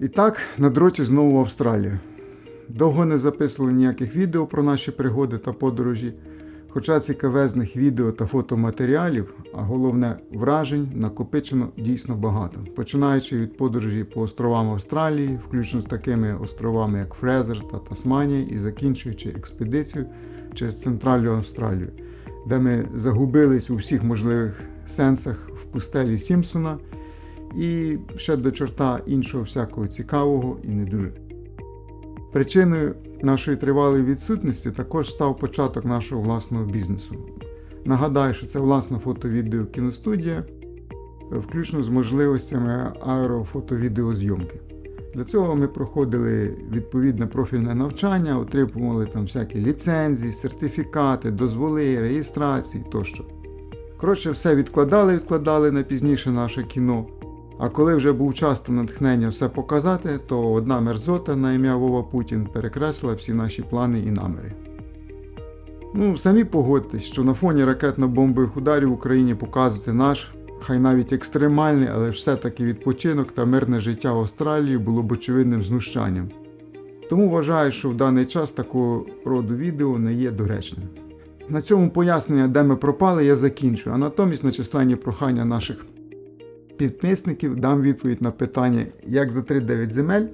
І так, на дроті знову Австралія. Довго не записували ніяких відео про наші пригоди та подорожі, хоча цікавезних відео та фотоматеріалів, а головне вражень, накопичено дійсно багато. Починаючи від подорожі по островам Австралії, включно з такими островами, як Фрезер та Тасманія, і закінчуючи експедицію через Центральну Австралію, де ми загубились у всіх можливих сенсах в пустелі Сімпсона і ще до чорта іншого всякого цікавого і не дуже. Причиною нашої тривалої відсутності також став початок нашого власного бізнесу. Нагадаю, що це власна фото-відео кіностудія, включно з можливостями аерофото-відеозйомки. Для цього ми проходили відповідне профільне навчання, отримували там всякі ліцензії, сертифікати, дозволи, реєстрації тощо. Коротше, все відкладали, відкладали на пізніше наше кіно. А коли вже був час та натхнення все показати, то одна мерзота на ім'я Вова Путін перекреслила всі наші плани і наміри. Ну, самі погодьтесь, що на фоні ракетно-бомбових ударів Україні показувати наш, хай навіть екстремальний, але все-таки відпочинок та мирне життя в Австралії було б очевидним знущанням. Тому вважаю, що в даний час такого роду відео не є доречним. На цьому пояснення, де ми пропали, я закінчу, а натомість на численні прохання наших підписників дам відповідь на питання, як за 3-9 земель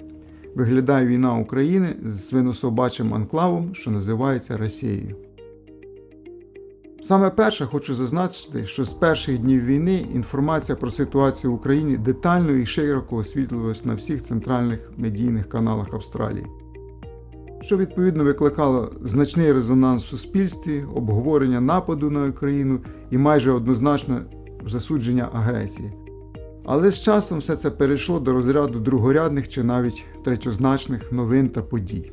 виглядає війна України з свинособачим анклавом, що називається Росією. Саме перше хочу зазначити, що з перших днів війни інформація про ситуацію в Україні детально і широко освітлювалась на всіх центральних медійних каналах Австралії, що відповідно викликало значний резонанс в суспільстві, обговорення нападу на Україну і майже однозначне засудження агресії. Але з часом все це перейшло до розряду другорядних чи навіть третьозначних новин та подій.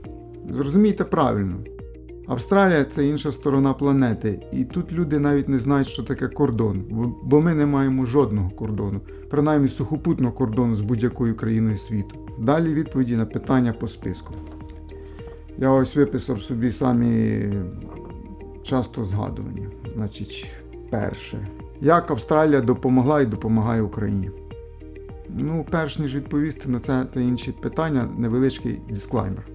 Зрозумійте правильно, Австралія це інша сторона планети, і тут люди навіть не знають, що таке кордон, бо ми не маємо жодного кордону, принаймні сухопутного кордону з будь-якою країною світу. Далі відповіді на питання по списку. Я ось виписав собі самі часто згадувані. Значить, перше. Як Австралія допомогла і допомагає Україні? Ну, перш ніж відповісти на це та інші питання, невеличкий дисклаймер.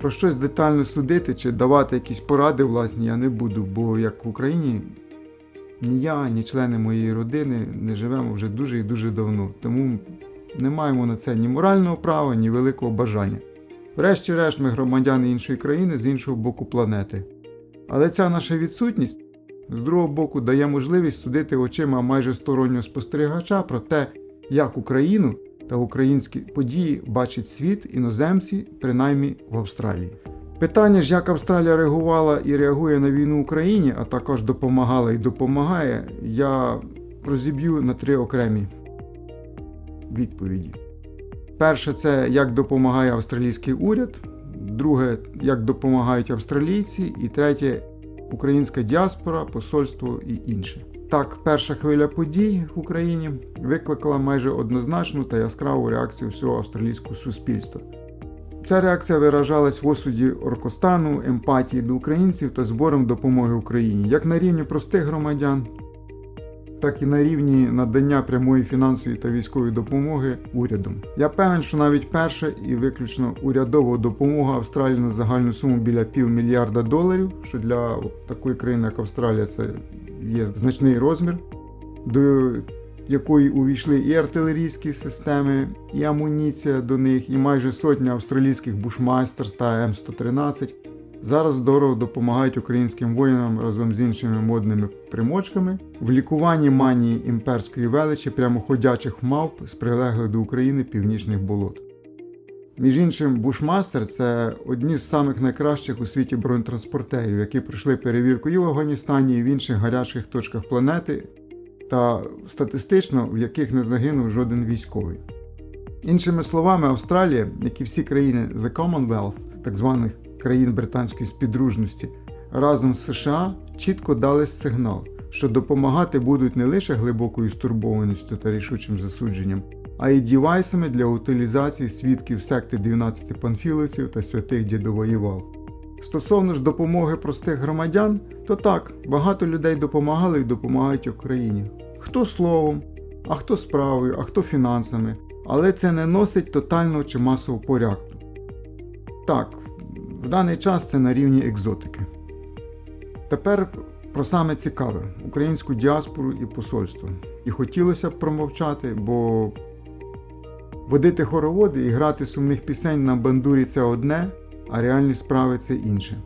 Про щось детально судити чи давати якісь поради власні я не буду, бо як в Україні ні я, ні члени моєї родини не живемо вже дуже і дуже давно, тому не маємо на це ні морального права, ні великого бажання. Врешті-решт, ми громадяни іншої країни з іншого боку планети. Але ця наша відсутність з другого боку дає можливість судити очима майже стороннього спостерігача про те, як Україну та українські події бачить світ іноземці, принаймні в Австралії. Питання ж, як Австралія реагувала і реагує на війну Україні, а також допомагала і допомагає, я розіб'ю на три окремі відповіді. Перше, це як допомагає австралійський уряд, друге, як допомагають австралійці, і третє українська діаспора, посольство і інше. Так, перша хвиля подій в Україні викликала майже однозначну та яскраву реакцію всього австралійського суспільства. Ця реакція виражалась в осуді Оркостану, емпатії до українців та збором допомоги Україні, як на рівні простих громадян, так і на рівні надання прямої фінансової та військової допомоги урядом. Я певен, що навіть перша і виключно урядова допомога Австралії на загальну суму біля півмільярда доларів, що для такої країни, як Австралія, це є значний розмір, до якої увійшли і артилерійські системи, і амуніція до них, і майже сотня австралійських бушмайстерс та М113. Зараз здорово допомагають українським воїнам разом з іншими модними примочками в лікуванні манії імперської величі прямоходячих мавп з прилеглих до України північних болот. Між іншим, Бушмастер це одні з самих найкращих у світі бронетранспортерів, які пройшли перевірку і в Афганістані, і в інших гарячих точках планети, та статистично в яких не загинув жоден військовий. Іншими словами, Австралія, як і всі країни The Commonwealth, так званих країн британської співдружності, разом з США чітко дали сигнал, що допомагати будуть не лише глибокою стурбованістю та рішучим засудженням, а й дівайсами для утилізації свідків секти 12 панфіловців та святих дідовоєвал. Стосовно ж допомоги простих громадян, то так, багато людей допомагали і допомагають Україні. Хто словом, а хто справою, а хто фінансами. але це не носить тотального чи масового порядку. Так, в даний час це на рівні екзотики. Тепер про саме цікаве українську діаспору і посольство. І хотілося б промовчати, бо водити хороводи і грати сумних пісень на бандурі це одне, а реальні справи це інше.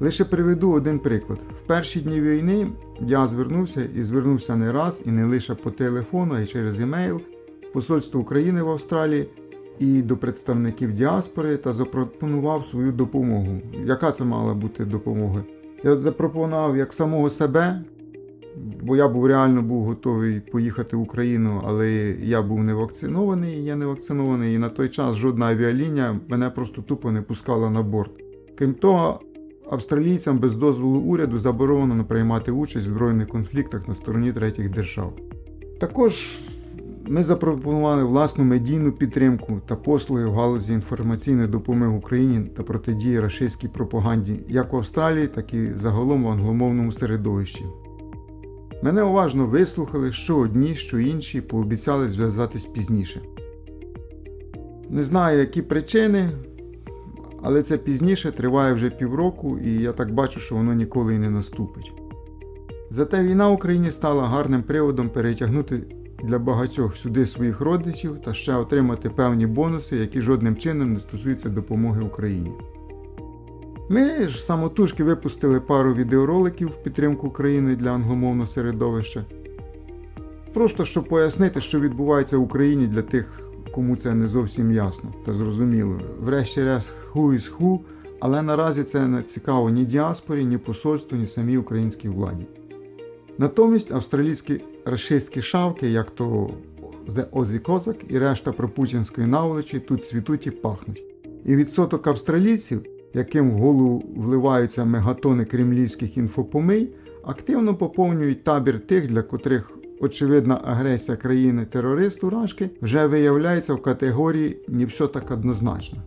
Лише приведу один приклад. В перші дні війни я звернувся і звернувся не раз, і не лише по телефону, а й через емейл Посольство України в Австралії і до представників діаспори та запропонував свою допомогу. Яка це мала бути допомога? Я запропонував як самого себе, бо я був реально був готовий поїхати в Україну, але я був не вакцинований, я не вакцинований, і на той час жодна авіалінія мене просто тупо не пускала на борт. Крім того, австралійцям без дозволу уряду заборонено приймати участь в збройних конфліктах на стороні третіх держав. Також ми запропонували власну медійну підтримку та послуги в галузі інформаційної допомоги Україні та протидії рашистській пропаганді як в Австралії, так і загалом в англомовному середовищі. Мене уважно вислухали, що одні, що інші пообіцяли зв'язатись пізніше. Не знаю, які причини, але це пізніше триває вже півроку, і я так бачу, що воно ніколи і не наступить. Зате війна в Україні стала гарним приводом перетягнути для багатьох сюди своїх родичів та ще отримати певні бонуси, які жодним чином не стосуються допомоги Україні. Ми ж самотужки випустили пару відеороликів в підтримку України для англомовного середовища. Просто щоб пояснити, що відбувається в Україні для тих, кому це не зовсім ясно та зрозуміло. Врешті-решт, who is who, але наразі це не цікаво ні діаспорі, ні посольству, ні самій українській владі. Натомість австралійські рашистські шавки, як то The Озі Козак і решта пропутінської наволочі тут цвітуть і пахнуть. І відсоток австралійців, яким в голову вливаються мегатони кремлівських інфопомий, активно поповнюють табір тих, для котрих очевидна агресія країни терористу Рашки вже виявляється в категорії не все так однозначно.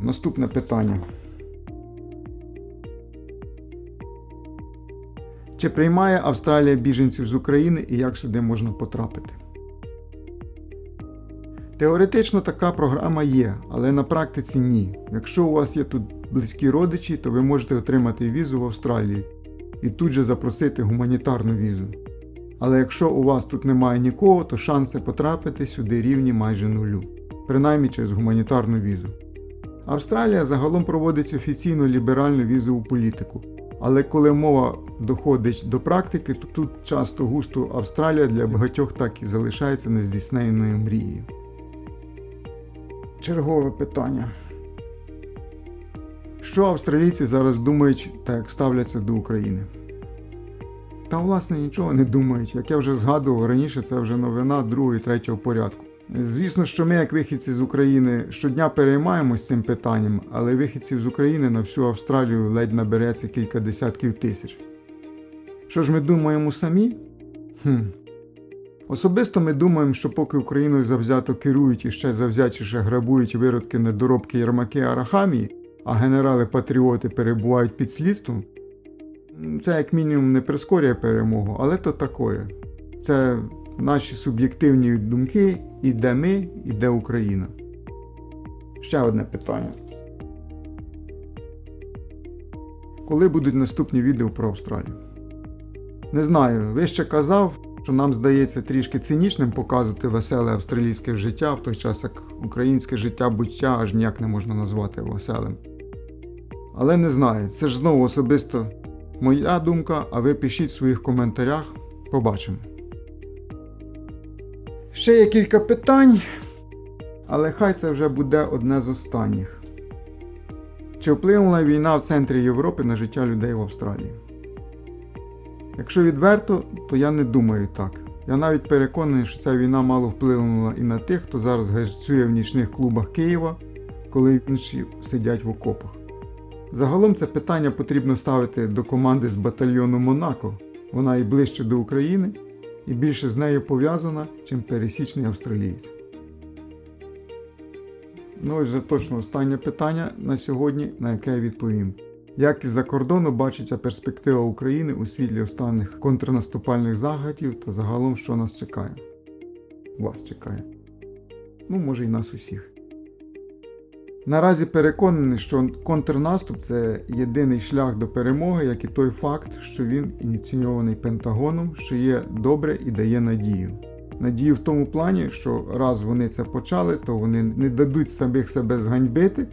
Наступне питання. Чи приймає Австралія біженців з України і як сюди можна потрапити? Теоретично така програма є, але на практиці ні. Якщо у вас є тут близькі родичі, то ви можете отримати візу в Австралії і тут же запросити гуманітарну візу. Але якщо у вас тут немає нікого, то шанси потрапити сюди рівні майже нулю, принаймні через гуманітарну візу. Австралія загалом проводить офіційну ліберальну візову політику. Але коли мова доходить до практики, то тут часто густо Австралія для багатьох так і залишається нездійсненною мрією. Чергове питання. Що австралійці зараз думають та як ставляться до України? Та власне нічого не думають. Як я вже згадував раніше, це вже новина другого і третього порядку. Звісно, що ми, як вихідці з України, щодня переймаємось цим питанням, але вихідців з України на всю Австралію ледь набереться кілька десятків тисяч. Що ж ми думаємо самі? Хм. Особисто ми думаємо, що поки Україною завзято керують і ще завзятіше грабують виродки недоробки Єрмаки Арахамії, а генерали-патріоти перебувають під слідством, це як мінімум не прискорює перемогу, але то такое. Це наші суб'єктивні думки, і де ми, і де Україна. Ще одне питання. Коли будуть наступні відео про Австралію? Не знаю, вище казав, що нам здається трішки цинічним показувати веселе австралійське життя, в той час як українське життя буття аж ніяк не можна назвати веселим. Але не знаю, це ж знову особисто моя думка, а ви пишіть в своїх коментарях, побачимо. Ще є кілька питань, але хай це вже буде одне з останніх. Чи вплинула війна в центрі Європи на життя людей в Австралії? Якщо відверто, то я не думаю так. Я навіть переконаний, що ця війна мало вплинула і на тих, хто зараз герцює в нічних клубах Києва, коли інші сидять в окопах. Загалом це питання потрібно ставити до команди з батальйону Монако. Вона і ближче до України, і більше з нею пов'язана, чим пересічний австралієць. Ну ось вже точно останнє питання на сьогодні, на яке я відповім. Як із-за кордону бачиться перспектива України у світлі останніх контрнаступальних заходів та загалом, що нас чекає? вас чекає. Ну, може, і нас усіх. Наразі переконаний, що контрнаступ це єдиний шлях до перемоги, як і той факт, що він ініційований Пентагоном, що є добре і дає надію. Надію в тому плані, що раз вони це почали, то вони не дадуть самих себе зганьбити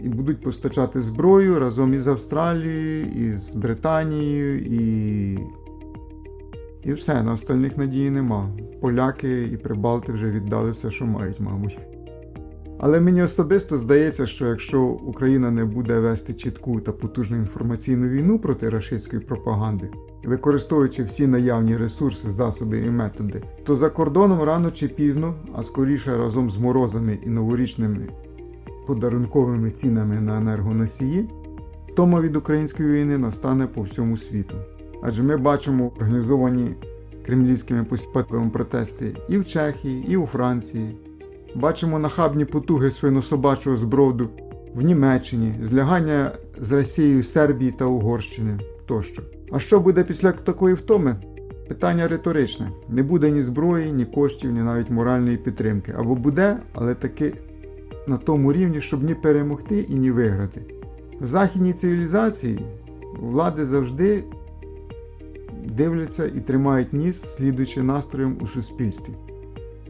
і будуть постачати зброю разом із Австралією, із Британією і. І все, на остальних надії нема. Поляки і Прибалти вже віддали все, що мають, мабуть. Але мені особисто здається, що якщо Україна не буде вести чітку та потужну інформаційну війну проти рашистської пропаганди, використовуючи всі наявні ресурси, засоби і методи, то за кордоном рано чи пізно, а скоріше разом з морозами і новорічними подарунковими цінами на енергоносії, втома від української війни настане по всьому світу. Адже ми бачимо організовані кремлівськими посіпатовими протести і в Чехії, і у Франції. Бачимо нахабні потуги свинособачого зброду в Німеччині, злягання з Росією Сербії та Угорщини тощо. А що буде після такої втоми? Питання риторичне: не буде ні зброї, ні коштів, ні навіть моральної підтримки. Або буде, але таки на тому рівні, щоб ні перемогти і ні виграти. В західній цивілізації влади завжди дивляться і тримають ніс, слідуючи настроєм у суспільстві.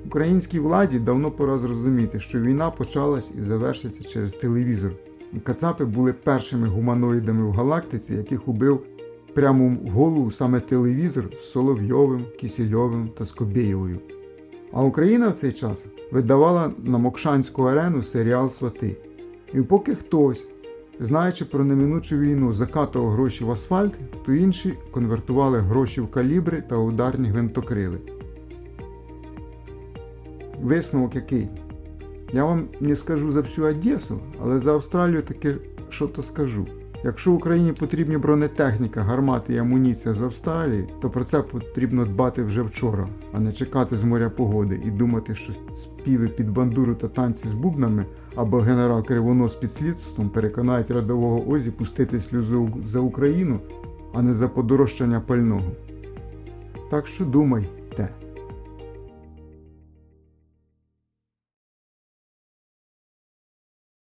Українській владі давно пора зрозуміти, що війна почалась і завершиться через телевізор. Кацапи були першими гуманоїдами в галактиці, яких убив прямо в голову саме телевізор з Соловйовим, Кісільовим та Скобєєвою. А Україна в цей час видавала на Мокшанську арену серіал Свати. І поки хтось, знаючи про неминучу війну, закатував гроші в асфальт, то інші конвертували гроші в калібри та ударні гвинтокрили. Висновок який? Я вам не скажу за всю Одесу, але за Австралію таки що то скажу. Якщо Україні потрібні бронетехніка, гармати і амуніція з Австралії, то про це потрібно дбати вже вчора, а не чекати з моря погоди і думати, що співи під бандуру та танці з бубнами або генерал Кривонос під слідством переконають рядового Озі пустити сльозу за Україну, а не за подорожчання пального. Так що думайте.